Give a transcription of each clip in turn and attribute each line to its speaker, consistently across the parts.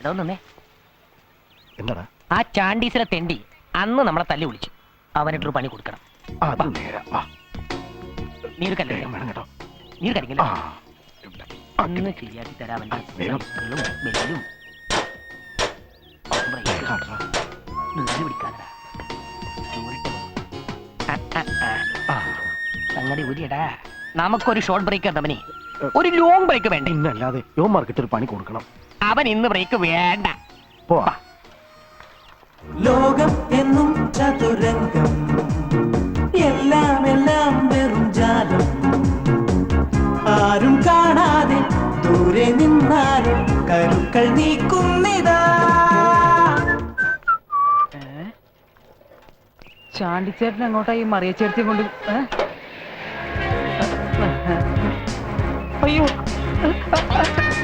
Speaker 1: ഇതൊന്നേ
Speaker 2: എന്താടാ
Speaker 1: ആ ചാണ്ടീസിലെ തെണ്ടി അന്ന് നമ്മളെ തല്ലി വിളിച്ചു. അവനിട്ടൊരു പണി കൊടുക്കണം. നീ ഒരു കല്ല് നീ ഒരു കരിക്കില്ല
Speaker 2: ആ
Speaker 1: അന്ന് ശരിയാക്കി തരാം അവന്റെ
Speaker 2: വേഗം.
Speaker 1: ബെല്ലും. ബ്രേക്ക് പിടിക്കാതെടാ. സംഗതി ഊരിയടാ. നമുക്കൊരു ഷോർട്ട് ബ്രേക്ക് തമ്മനി ഒരു ലോങ് ബ്രേക്ക് വേണ്ടേ?
Speaker 2: പിന്നല്ലാതെ മാർക്കറ്റ് ഒരു പണി കൊടുക്കണം.
Speaker 1: അവൻ ഇന്ന് ബ്രേക്ക് വേണ്ട.
Speaker 3: ചാണ്ടിച്ചേട്ടൻ അങ്ങോട്ടാ ഈ മറിയച്ചേർത്തി കൊണ്ട്? അയ്യോ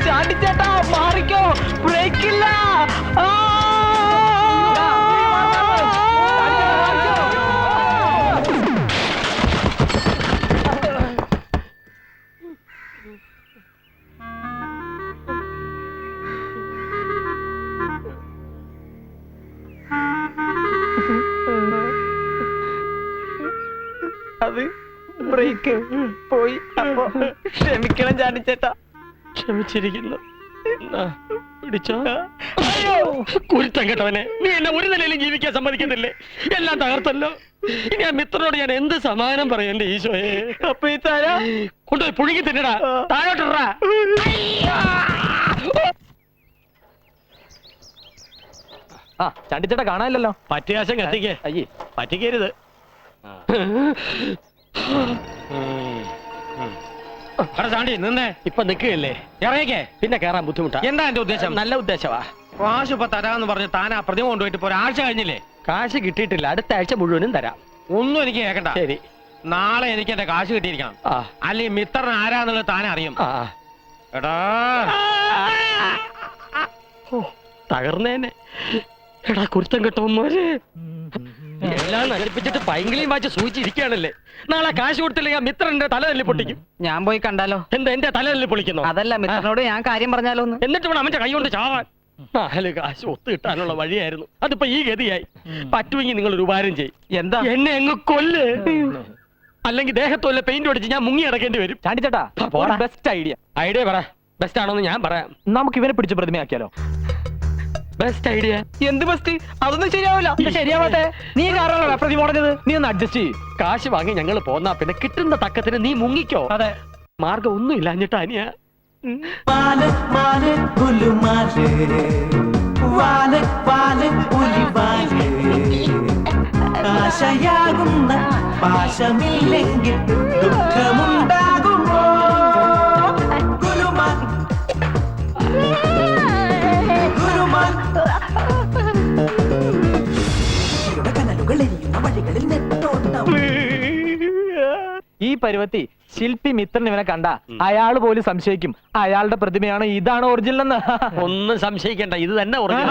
Speaker 3: ചാണ്ടിച്ചേട്ടാ മാറിക്കോ ബ്രേക്കില്ല ആ! അത് ബ്രേക്ക് പോയി. അപ്പൊ ക്ഷമിക്കണം ചാണ്ടിച്ചേട്ടാ
Speaker 4: ക്ഷമിച്ചിരിക്കുന്നു. പിടിച്ചോ? കുരുത്തം കേട്ടവനെ. നീ എന്നെ ഒരു നിലയിലും ജീവിക്കാൻ സമ്മതിക്കുന്നില്ലേ എല്ലാം തകർത്തല്ലോ. ഇനി ആ മിത്രനോട് ഞാൻ എന്ത് സമാനം പറയും എന്റെ ഈശോയെ?
Speaker 3: അപ്പൊ ഈ താര
Speaker 4: കൊണ്ടുപോയി പുഴുങ്ങി തിന്നടാ. താഴോട്ടിടാ
Speaker 3: ആ ചാണ്ടിച്ചേട്ടാ കാണാനില്ലല്ലോ?
Speaker 4: പറ്റിയാശം കത്തിക്കേ.
Speaker 3: അയ്യേ.
Speaker 4: പറ്റിക്കരുത്. ചാണ്ടി നിന്നേ. ഇപ്പൊ നിക്കുകയല്ലേ ഇറങ്ങിക്കേ. പിന്നെ കേറാൻ ബുദ്ധിമുട്ടാ. എന്താ എന്റെ ഉദ്ദേശം? നല്ല ഉദ്ദേശമാ കാശ് ഇപ്പൊ തരാന്ന് പറഞ്ഞ് താൻ ആ പ്രതിമ കൊണ്ടുപോയിട്ട് ഇപ്പൊ ഒരാഴ്ച കഴിഞ്ഞില്ലേ? കാശ് കിട്ടിയിട്ടില്ല. അടുത്ത ആഴ്ച മുഴുവനും തരാം. ഒന്നും എനിക്ക് കേക്കണ്ട. ശരി. നാളെ എനിക്ക് എന്റെ കാശ് കിട്ടിയിരിക്കണം. അല്ലെങ്കിൽ മിത്രൻ ആരാന്നുള്ളത് താൻ അറിയും. എടാ. ഓ തകർന്നേനെ. എടാ കുരുത്തം കെട്ടോന്നോര് എല്ലാം നശിപ്പിച്ചിട്ട് പൈങ്കിളിയും വാച്ച് സൂചിച്ചിരിക്കുകയാണല്ലേ? നാളെ കാശ് കൊടുത്തില്ലെങ്കിൽ മിത്രന്റെ തല തല്ലി പൊട്ടിക്കും
Speaker 3: ഞാൻ പോയി കണ്ടാലോ?
Speaker 4: എന്താ എന്റെ തല തല്ലി പൊളിക്കുന്നു?
Speaker 3: അതല്ല മിത്രനോട് ഞാൻ കാര്യം പറഞ്ഞാലോ
Speaker 4: എന്നിട്ട് വേണം അവന്റെ കൈ കൊണ്ട് ചാവാൻ. നാല് കാശ് ഒത്തു കിട്ടാനുള്ള വഴിയായിരുന്നു. അതിപ്പോ ഈ ഗതിയായി. പറ്റുമെങ്കിൽ നിങ്ങൾ ഒരു ഉപകാരം ചെയ്യും.
Speaker 3: എന്താ?
Speaker 4: എന്നെ അങ്ങ് കൊല്ല്. അല്ലെങ്കിൽ ദേഹത്തുള്ള പെയിന്റ് അടിച്ച് ഞാൻ മുങ്ങി അടക്കേണ്ടി വരും.
Speaker 3: ചാണ്ടിച്ചേട്ടാ. ബെസ്റ്റ് ഐഡിയ
Speaker 4: ഐഡിയ പറ. ബെസ്റ്റ് ആണോന്ന് ഞാൻ പറയാം.
Speaker 3: നമുക്ക് ഇവനെ പിടിച്ച് പ്രതിമയാക്കിയാലോ?
Speaker 4: ബെസ്റ്റ് ഐഡിയ
Speaker 3: എന്ത് ബെസ്റ്റ് അതൊന്നും ശരിയാവില്ല. ശരിയാവാത്തെ. നീ കാരണമല്ല പ്രതിമ ഉടഞ്ഞത് നീ ഒന്ന് അഡ്ജസ്റ്റ് ചെയ്യും.
Speaker 4: കാശ് വാങ്ങി ഞങ്ങൾ പോന്നാ പിന്നെ കിട്ടുന്ന തക്കത്തിന് നീ മുങ്ങിക്കോ.
Speaker 3: അതെ.
Speaker 4: മാർഗം ഒന്നും ഇല്ലാഞ്ഞിട്ട് അനിയ.
Speaker 5: ആശയാകുന്ന പാശമില്ലെങ്കിൽ ദുഃഖമുണ്ടാകുമോ വഴികളിൽ നെട്ടോട്ടം.
Speaker 3: ഈ പരുവത്തി ശില്പി മിത്രൻ ഇവനെ കണ്ട അയാൾ പോലും സംശയിക്കും. അയാളുടെ പ്രതിമയാണ് ഇതാണ് ഒറിജിനൽ എന്ന്
Speaker 4: ഒന്നും സംശയിക്കണ്ട ഇത് തന്നെ ഒറിജിനൽ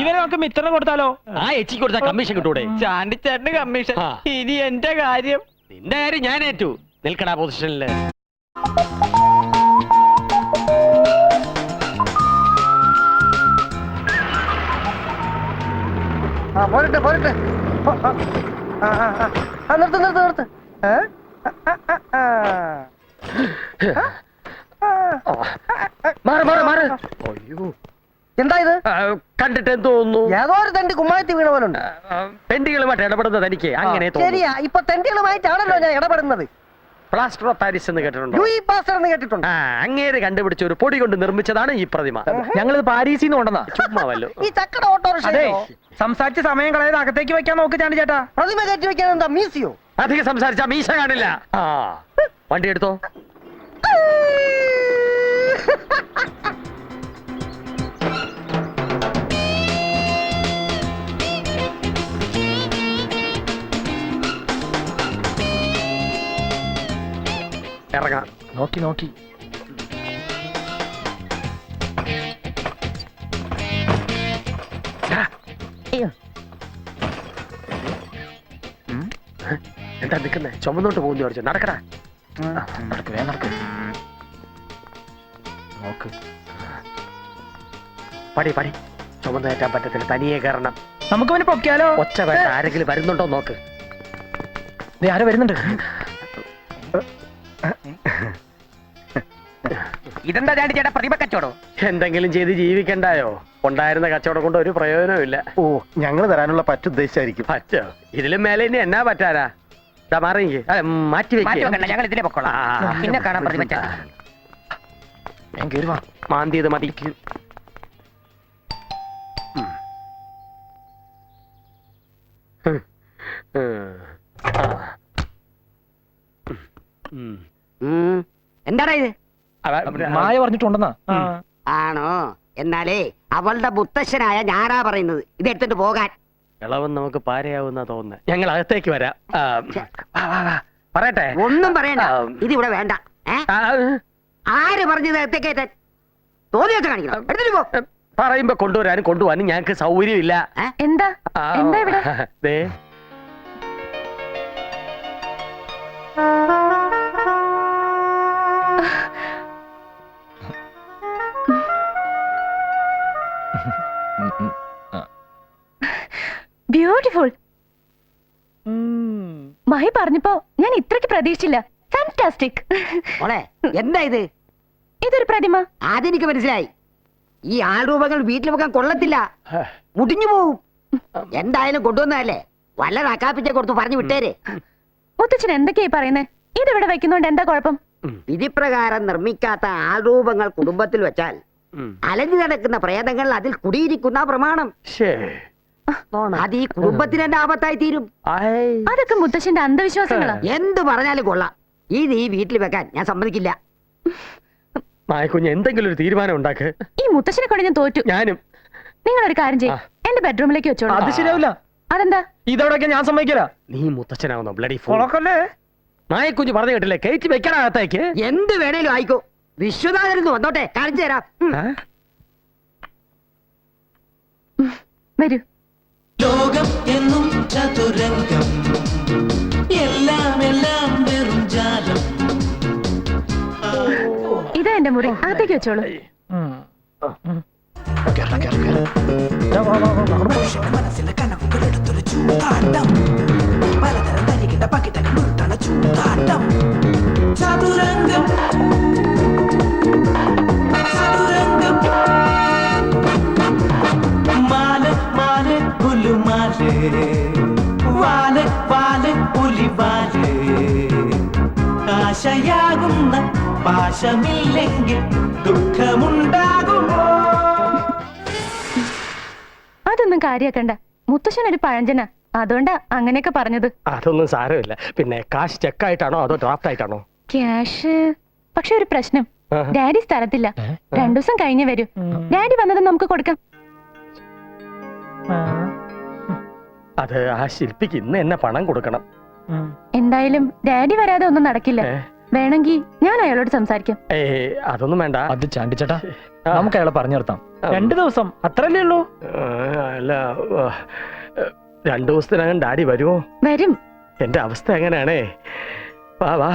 Speaker 3: ഇവനെ നമുക്ക് മിത്രന് കൊടുത്താലോ?
Speaker 4: ആ എച്ചി കൊടുത്താൽ കമ്മീഷൻ കിട്ടൂടെ?
Speaker 3: ചാണ്ടി ചേട്ടന്
Speaker 4: കമ്മീഷൻ
Speaker 3: ഇനി എന്റെ കാര്യം.
Speaker 4: നിന്റെ കാര്യം ഞാൻ ഏറ്റു. നിൽക്കടാ പൊസിഷനിൽ
Speaker 6: ആ പോരട്ടെ പോരട്ടെ. നിർത്ത് നിർത്ത് നിർത്ത്.
Speaker 4: മാറ് മാറ് മാറ്. അയ്യോ.
Speaker 6: എന്താ ഇത്?
Speaker 4: കണ്ടിട്ട് തോന്നുന്നു.
Speaker 6: ഏതോ ഒരു തണ്ടി കുമ്മായത്തി വീണ പോലെ ഉണ്ട്
Speaker 4: പെൻഡികളുമായിട്ട് ഇടപെടുന്നത് തനിക്ക് അങ്ങനെ
Speaker 6: ശരിയാ. ഇപ്പൊ തെണ്ടികളുമായിട്ടാണല്ലോ ഞാൻ ഇടപെടുന്നത്.
Speaker 4: പ്ലാസ്റ്റർ ഓഫ് പാരീസ് എന്ന് കേട്ടിട്ടുണ്ടോ?
Speaker 6: എന്ന് കേട്ടിട്ടുണ്ട്.
Speaker 4: ആ അങ്ങേര് കണ്ടുപിടിച്ച ഒരു പൊടി കൊണ്ട് നിർമ്മിച്ചതാണ് ഈ പ്രതിമ.
Speaker 3: ഞങ്ങളിത് പാരീസിൽ നിന്ന് കൊണ്ടുവന്നാ
Speaker 4: ചുമ്മാവല്ലോ
Speaker 6: ഈ ചക്കട ഓട്ടോറിക്ഷ
Speaker 3: സംസാരിച്ച് സമയം കളയാതെ അകത്തേക്ക് വെക്കാൻ നോക്ക് ചാണ്ടിച്ചേട്ടാ
Speaker 6: പ്രതിമ കയറ്റി വെക്കാൻ എന്താ മ്യൂസിയോ
Speaker 4: അധികം സംസാരിച്ചാ മീശ കാണില്ല. ആ വണ്ടി എടുത്തോ? ഇറങ്ങാം.
Speaker 3: നോക്കി നോക്കി.
Speaker 4: എന്താ നിക്കുന്നേ ചുമന്നോട്ട് പോകുന്നു ചോദിച്ചു. നടക്കടാ.
Speaker 3: നടക്കേ വേ നടക്ക്. നോക്ക്.
Speaker 4: പടി പടി. ചുമന്നേറ്റാൻ പറ്റത്തില്ല. തനിയെ കയറണം.
Speaker 3: നമുക്ക് പിന്നെ പൊക്കിയാലോ?
Speaker 4: ഒച്ച വേണ്ട. ആരെങ്കിലും വരുന്നുണ്ടോ നോക്ക്.
Speaker 3: ആരോ വരുന്നുണ്ട്.
Speaker 1: ഇതെന്താ ചാണ്ടി ചേട്ടാ പ്രതിമ കച്ചവടോ
Speaker 4: എന്തെങ്കിലും ചെയ്ത് ജീവിക്കണ്ടായോ ഉണ്ടായിരുന്ന കച്ചവടം കൊണ്ട് ഒരു പ്രയോജനവും ഇല്ല
Speaker 2: ഓ ഞങ്ങൾ തരാനുള്ള പറ്റുദ്ദേശിച്ചായിരിക്കും
Speaker 4: പറ്റോ ഇതിലും മേലെ ഇനി എന്നാ പറ്റാനാ ഇതാ മാറി നിക്ക്. മാറ്റി
Speaker 1: മാറ്റി വെക്കണ്ട
Speaker 4: വെക്ക്
Speaker 1: ഞങ്ങൾ ഇതിലെ പൊക്കോളാം
Speaker 4: ആ.
Speaker 1: പിന്നെ കാണാൻ പ്രതിമ ചേട്ടാ
Speaker 3: ഞാൻ കേറി വാ
Speaker 4: മാന്തിയത് മതി ഉം. ഉം. ഉം. ആ.
Speaker 7: എന്താടാ ഇത്?
Speaker 3: മായ പറഞ്ഞിട്ടുണ്ടെന്നാ.
Speaker 7: ആണോ? എന്നാലേ അവളുടെ മുത്തശ്ശനായ ഞാനാ പറയുന്നത്. ഇത് എടുത്തിട്ട് പോകാൻ.
Speaker 4: ഇളവൻ നമുക്ക് പാരയാവുന്ന തോന്നുന്നത് ഞങ്ങൾ അകത്തേക്ക് വരാം. ആ, വാ, വാ, വാ. പറയട്ടെ.
Speaker 7: ഒന്നും പറയണ്ട.
Speaker 4: ഇത്
Speaker 7: ഇതിവിടെ വേണ്ട. ഏ?
Speaker 4: ആ,
Speaker 7: ആര് പറഞ്ഞത് അകത്തേക്ക് തോന്നി വെച്ച് കാണിക്കണം. എടുത്തിട്ട് പോ.
Speaker 4: പറയുമ്പോ കൊണ്ടുവരാനും കൊണ്ടുപോകാനും ഞങ്ങൾക്ക് സൗകര്യമില്ല.
Speaker 8: എന്താ?
Speaker 4: ആ,
Speaker 8: എന്താ ഇവിടെ?
Speaker 4: ദേ
Speaker 8: ഞാൻ ഇത്രയ്ക്ക് പ്രതീക്ഷിച്ചില്ല. ഫാന്റാസ്റ്റിക്
Speaker 7: മോളെ എന്താ ഇത്?
Speaker 8: ഇതൊരു പ്രതിമ.
Speaker 7: അതെനിക്ക് മനസ്സിലായി. ഈ ആൾരൂപങ്ങൾ വീട്ടിൽ വെക്കാൻ കൊള്ളത്തില്ല. മുടിഞ്ഞു പോവും. എന്തായാലും കൊണ്ടുവന്നതല്ലേ? വല്ല നക്കാപ്പിച്ച കൊടുത്ത് പറഞ്ഞു വിട്ടേരെ.
Speaker 8: മുത്തച്ഛൻ എന്തൊക്കെയായി പറയുന്നേ? ഇതിവിടെ വെക്കുന്നോണ്ട് എന്താ കുഴപ്പം?
Speaker 7: വിധിപ്രകാരം നിർമ്മിക്കാത്ത ആൾരൂപങ്ങൾ കുടുംബത്തിൽ വെച്ചാൽ. അലഞ്ഞു നടക്കുന്ന പ്രേതങ്ങൾ അതിൽ കുടിയിരിക്കുന്ന പ്രമാണം. അത് ഈ കുടുംബത്തിന് തന്നെ ആപത്തായി തീരും.
Speaker 8: അതൊക്കെ മുത്തച്ഛന്റെ അന്ധവിശ്വാസങ്ങളാ.
Speaker 7: എന്ത് പറഞ്ഞാലും കൊള്ളാം. ഇത് ഈ വീട്ടിൽ വെക്കാൻ ഞാൻ സമ്മതിക്കില്ല.
Speaker 4: നായക്കുഞ്ഞ് എന്തെങ്കിലും ഒരു തീരുമാനം ഉണ്ടാക്ക്.
Speaker 8: ഈ മുത്തശ്ശനെ കൊണ്ട് ഞാൻ തോറ്റു.
Speaker 4: ഞാനും.
Speaker 8: നിങ്ങൾ ഒരു കാര്യം ചെയ്യും. എന്റെ ബെഡ്റൂമിലേക്ക് വെച്ചോളൂ.
Speaker 3: അത് ശരിയാവില്ല.
Speaker 8: അതെന്താ?
Speaker 3: ഇതോടൊക്കെ ഞാൻ സമ്മതിക്കില്ല.
Speaker 4: നീ മുത്തച്ഛനാവുന്നോ ബ്ലഡി ഫോൺ
Speaker 3: കൊളക്കല്ലേ?
Speaker 4: നായക്കുഞ്ഞ് പറഞ്ഞു കേട്ടില്ലേ? കയറ്റി വെക്കണ അകത്തേക്ക്.
Speaker 7: എന്ത് വേണേലും ആയിക്കോ. വിശ്വനാഥനെന്ന് വന്നോട്ടെ. കാണിച്ചു തരാം.
Speaker 8: വരൂ.
Speaker 5: ലോകം എന്നും ചതുരംഗം. എല്ലാം എല്ലാം വെറും ജാലം.
Speaker 8: ഇതാ എന്റെ മുറി. അകത്തേക്ക് വെച്ചോളൂ.
Speaker 5: കേരള കേരള. ആശയാകുന്ന പാശമില്ലെങ്കിൽ ദുഃഖമുണ്ടാകുമോ?
Speaker 8: അതൊന്നും കാര്യാക്കണ്ട. മുത്തശ്ശൻ ഒരു പഴഞ്ചന. അതുകൊണ്ടാ അങ്ങനെയൊക്കെ പറഞ്ഞത്.
Speaker 4: അതൊന്നും സാരമില്ല. പിന്നെ കാശ് ചെക്കായിട്ടാണോ അതോ ഡ്രാഫ്റ്റ് ആയിട്ടാണോ
Speaker 8: ക്യാഷ്? പക്ഷെ ഒരു പ്രശ്നം. ഡാഡി സ്ഥലത്തില്ല. രണ്ടു ദിവസം കഴിഞ്ഞേ വരൂ. ഡാഡി വന്നത് നമുക്ക് കൊടുക്കാം.
Speaker 4: അത് ആ ശില്പിക്ക് ഇന്ന് എന്നെ പണം കൊടുക്കണം.
Speaker 8: എന്തായാലും ഡാഡി വരാതെ ഒന്നും നടക്കില്ല? വേണമെങ്കിൽ ഞാൻ അയാളോട് സംസാരിക്കാം.
Speaker 4: അതൊന്നും വേണ്ട.
Speaker 3: അത് ചാണ്ടിച്ചേട്ടാ. നമുക്ക് അയാളെ പറഞ്ഞു നിർത്താം. രണ്ടു ദിവസം അത്രല്ലേ ഉള്ളൂ?
Speaker 4: അല്ല രണ്ടു ദിവസത്തിനകം ഡാഡി വരുമോ?
Speaker 8: വരും.
Speaker 4: എന്റെ അവസ്ഥ എങ്ങനെയാണേ? വാ വാ.